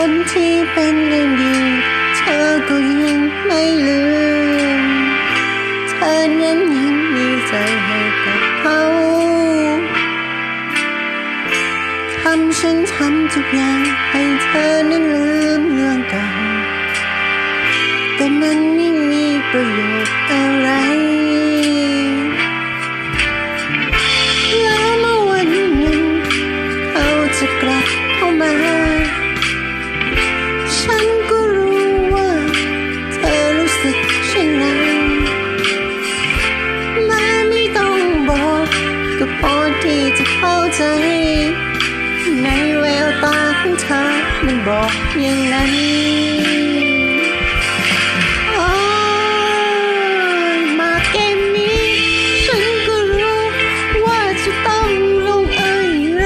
คนที่เป็นอย่างดี เธอก็ยังไม่ลืม เธอนั้นยังมีใจให้กับเขาทำฉันทำทุกอย่าง เข้าใจ ในแววตาของเธอมันบอกอย่างนั้นมาเกมนี้ ฉันก็รู้ว่าจะต้องลงเอยไร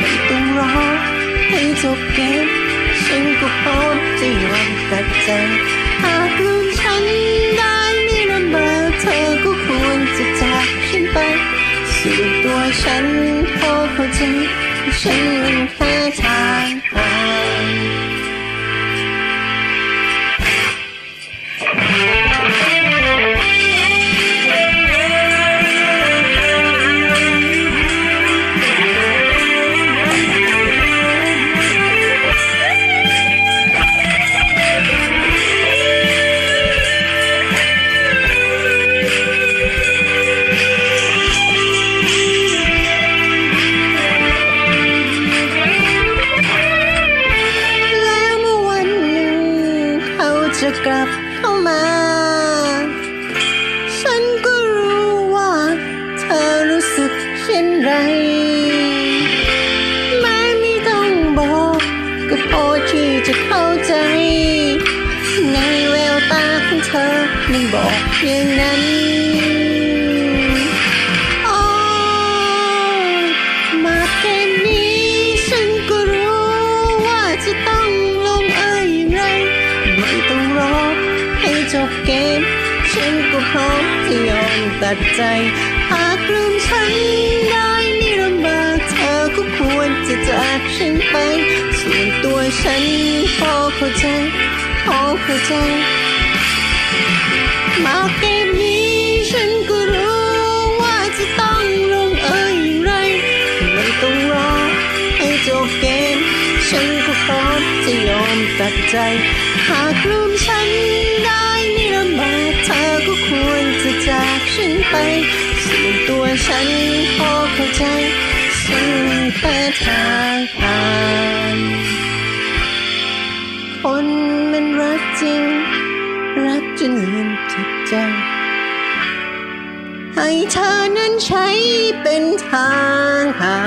ไม่ต้องรอให้จบเกม ฉันก็พร้อมจะยอมตัดใจหากลืมฉันได้ ส่วนตัวฉันพ บอกอย่างนั้นมาเกมนี้ฉันก็รู้ว่าจะต้องลงเอยไรไม่ต้องรอให้จบเกม ฉันก็พร้อมที่ยอมตัดใจ หากลืมฉันได้ไม่ลำบากเธอก็ควรจะจากฉันไป ส่วนตัวฉันพอเข้าใจพอเข้าใจ มาเกมนี้ฉันก็รู้ว่าจะต้องลงเอยอย่างไรไม่ต้องรอให้จบเกม ฉันก็พร้อมจะยอมตัดใจ หากลืมฉันได้ไม่ลำบากเธอก็ควรจะจากฉันไปส่วนตัวฉันพอเข้าใจ ฉันแค่ทางผ่า รันลืมจิตใจ ให้เธอนั้นใช้เป็นทางหา